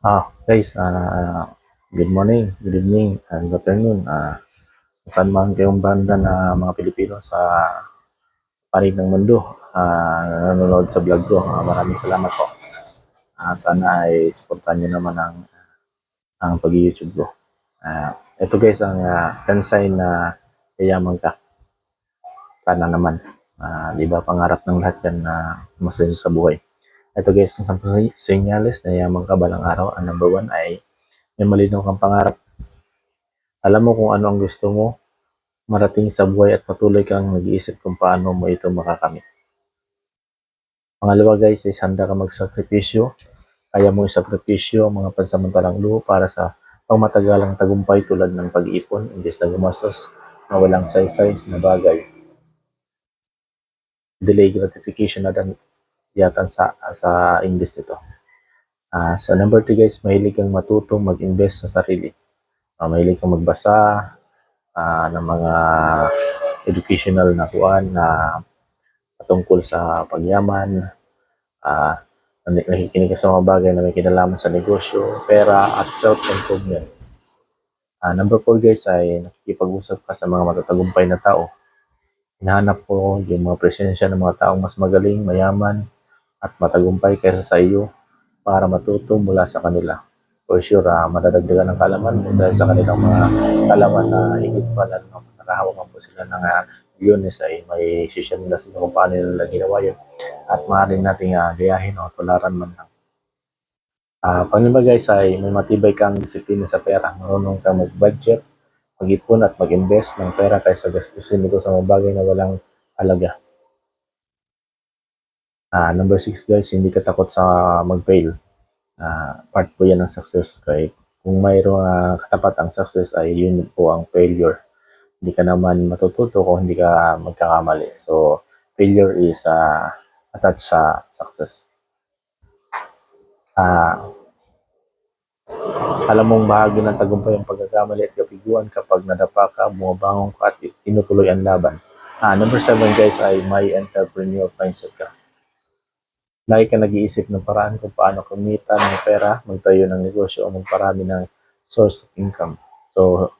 Ah, guys, ah, good morning, good evening, and good afternoon. Ah, saan man kayong banda na mga Pilipino sa panig ng mundo ah, nanonood sa vlog ko. Ah, maraming salamat po. Ah, sana ay supportan nyo naman ang ang pag-YouTube ko. Ah, ito guys ang uh, kansay na yayaman ka. Sana naman. Ah, di ba pangarap ng lahat yan na masaya sa buhay. Ito guys, ang sampung senyales na yaman ka balang araw. Ang number one ay may malinaw kang pangarap. Alam mo kung ano ang gusto mo marating sa buhay at patuloy kang nag-iisip kung paano mo ito makakamit. Pangalawa guys, is handa ka magsakripisyo. Kaya mo isakripisyo ang mga pansamantalang luho para sa pangmatagalang tagumpay tulad ng pag-iipon, imbes na gumastos na walang saysay na bagay. Delay gratification na dan yatan sa sa English nito. Ah, sa number 2 guys, mahilig kang matutong mag-invest sa sarili. Ah, mahilig kang magbasa ah, ng mga educational na kuan na tungkol sa pagyaman. Naki- nakikinig ka sa mga bagay na may kinalaman sa negosyo, pera, at self-improvement. Ah, number 4 guys ay nakikipag-usap ka sa mga matatagumpay na tao. Hinahanap ko yung mga presensya ng mga taong mas magaling, mayaman, at matagumpay kaysa sa iyo para matuto mula sa kanila. For sure, ah, madadagdagan ng kalaman mo dahil sa kanilang mga kalaman na higit pa na no, nakahawak po sila ng uh, milyones ay may social nila sila kung paano nila ginawa yun at maaaring nating uh, gayahin o tularan man lang. Uh, panglima guys ay may matibay kang disiplina sa pera. Marunong kang mag-budget, mag-ipon at mag-invest ng pera kaysa gastusin ito sa mga bagay na walang halaga. Ah, number 6 guys, hindi ka takot sa mag-fail. Ah, part po yan ng success. Kaya kung mayroong uh, katapat ang success ay yun po ang failure. Hindi ka naman matututo kung hindi ka magkakamali. So, failure is uh, attached sa success. Ah, alam mong bahagi ng tagumpay ang pagkakamali at kapiguan kapag nadapa ka, bumabangon ka at tinutuloy ang laban. Ah, number 7 guys ay may entrepreneurial mindset ka lagi ka nag-iisip ng paraan kung paano kumita ng pera, magtayo ng negosyo o magparami ng source of income. So,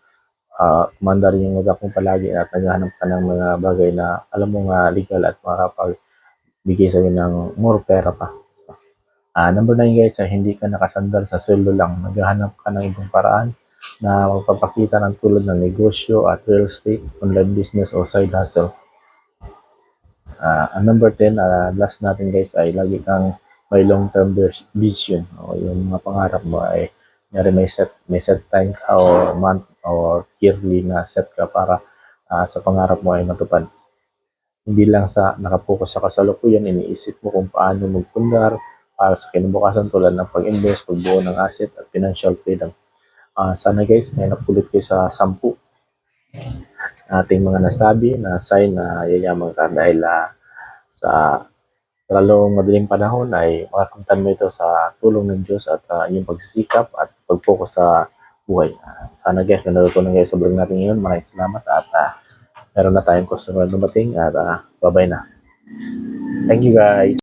uh, kumanda rin yung utak mo palagi at naghahanap ka ng mga bagay na alam mo nga legal at makapagbigay sa ng more pera pa. Uh, number 9 guys, ay hindi ka nakasandal sa sweldo lang. Naghahanap ka ng ibang paraan na magpapakita ng tulad ng negosyo at real estate, online business o side hustle Uh, ang number 10, uh, ah, last natin guys ay lagi kang may long-term vision o yung mga pangarap mo ay nyari may set may set time ka o month or yearly na set ka para uh, sa pangarap mo ay matupad. Hindi lang sa nakapokus sa kasalukuyan, iniisip mo kung paano magpundar para sa kinabukasan tulad ng pag-invest, pagbuo ng asset at financial freedom. Uh, sana guys, may napulit ko sa sampu ating mga nasabi na sign na yayaman ka dahil uh, sa lalong madaling panahon ay makakamtan mo ito sa tulong ng Diyos at uh, iyong pagsisikap at pag-focus sa buhay. Uh, sana guys, kung natutunan kayo sa vlog natin ngayon, maraming salamat at uh, meron na tayong customer dumating at uh, bye-bye na. Thank you guys.